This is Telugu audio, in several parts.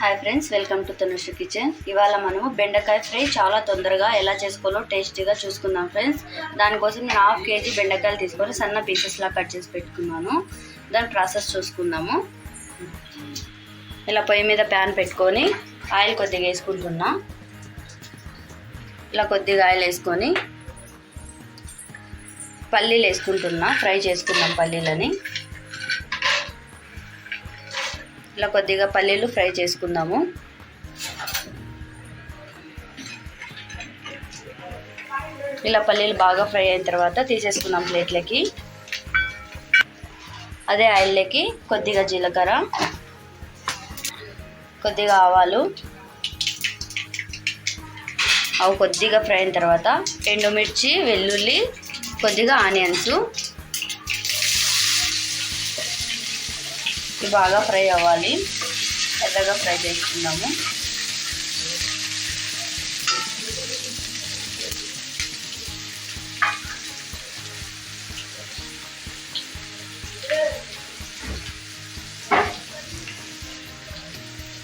Hi friends welcome to Tanush kitchen ఇవాళ మనము బెండకాయ ఫ్రై చాలా తొందరగా ఎలా చేసుకోవాలో టేస్టీగా చూసుకుందాం ఫ్రెండ్స్ దానికోసం నేను హాఫ్ కేజీ బెండకాయలు తీసుకొని సన్న పీసెస్లా కట్ చేసి పెట్టుకున్నాను. దాని ప్రాసెస్ చూసుకుందాము. ఇలా పొయ్యి మీద ప్యాన్ పెట్టుకొని ఆయిల్ కొద్దిగా వేసుకుంటున్నా. ఇలా కొద్దిగా ఆయిల్ వేసుకొని పల్లీలు వేసుకుంటున్నా. ఫ్రై చేసుకుందాం పల్లీలని. ఇలా కొద్దిగా పల్లీలు ఫ్రై చేసుకుందాము. ఇలా పల్లీలు బాగా ఫ్రై అయిన తర్వాత తీసేసుకుందాం ప్లేట్లకి. అదే ఆయిల్లోకి కొద్దిగా జీలకర్ర కొద్దిగా ఆవాలు. అవి కొద్దిగా ఫ్రై అయిన తర్వాత ఎండుమిర్చి వెల్లుల్లి కొద్దిగా ఆనియన్స్. ఇది బాగా ఫ్రై అవ్వాలి. ఎర్రగా ఫ్రై చేసుకుందాము.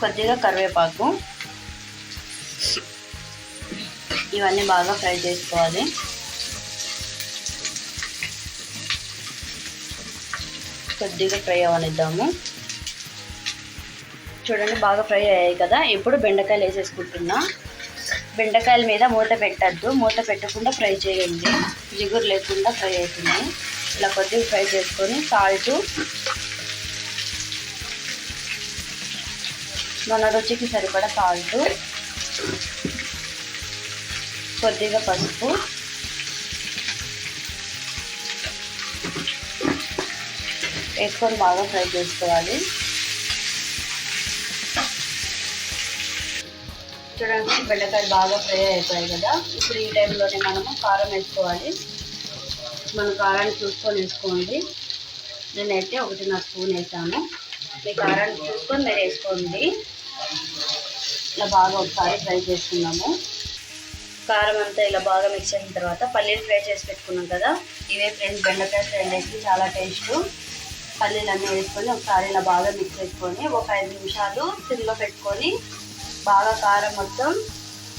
కొద్దిగా కరివేపాకు. ఇవన్నీ బాగా ఫ్రై చేసుకోవాలి. కొద్దిగా ఫ్రై అవ్వనిద్దాము చూడండి బాగా ఫ్రై అయ్యాయి కదా. ఇప్పుడు బెండకాయలు వేసేసుకుంటున్నా. బెండకాయల మీద మూత పెట్టద్దు. మూత పెట్టకుండా ఫ్రై చేయండి. జిగురు లేకుండా ఫ్రై అవుతుంది. ఇలా కొద్దిగా ఫ్రై చేసుకొని సాల్ట్. మన రుచికి సరిపడా సాల్ట్. కొద్దిగా పసుపు. వేసుకొని బాగా ఫ్రై చేసుకోవాలి. చూడండి బెండకాయలు బాగా ఫ్రై అయిపోయాయి కదా. ఇప్పుడు ఈ టైంలోనే మనము కారం వేసుకోవాలి. మన కారాన్ని చూసుకొని వేసుకోండి. నేనైతే ఒకటిన్నర స్పూన్ వేసాను. మీ కారాన్ని చూసుకొని మీరు వేసుకోండి. ఇలా బాగా ఒకసారి ఫ్రై చేసుకున్నాము. కారం అంతా ఇలా బాగా మిక్స్ అయిన తర్వాత పల్లీలు ఫ్రై చేసి పెట్టుకున్నాం కదా. ఇవే ఫ్రెండ్స్ బెండకాయ ఫ్రై వేసి చాలా టేస్ట్. పల్లీలు అన్నీ వేసుకొని ఒకసారి ఇలా బాగా మిక్స్ చేసుకొని ఒక ఐదు నిమిషాలు సిమ్లో పెట్టుకొని బాగా కారం మొత్తం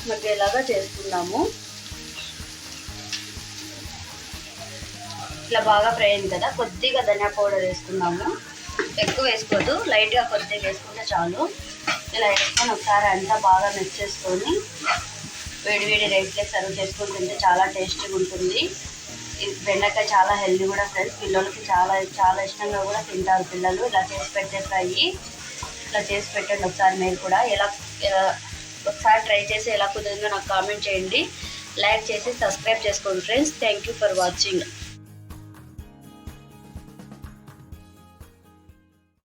మగ్గేలాగా చేసుకుందాము. ఇలా బాగా ఫ్రై అయింది కదా కొద్దిగా ధనియా పౌడర్ వేసుకుందాము. ఎక్కువ వేసుకోవద్దు లైట్గా కొద్దిగా వేసుకుంటే చాలు. ఇలా వేసుకొని ఒకసారి అంతా బాగా మిక్స్ చేసుకొని వేడి వేడి రైస్లో సర్వ్ చేసుకొని తింటే చాలా టేస్టీగా ఉంటుంది. బెండకాయ చాలా హెల్దీ కూడా ఫ్రెండ్స్. పిల్లలకి చాలా చాలా ఇష్టంగా కూడా తింటారు పిల్లలు. ఇలా చేసి పెట్టే ఫ్రై ఇలా చేసి పెట్టండి ఒకసారి మీరు కూడా. ఎలా ఒకసారి ట్రై చేసి ఎలా కుదిరిందో నాకు కామెంట్ చేయండి. లైక్ చేసి సబ్స్క్రైబ్ చేసుకోండి friends. Thank you for watching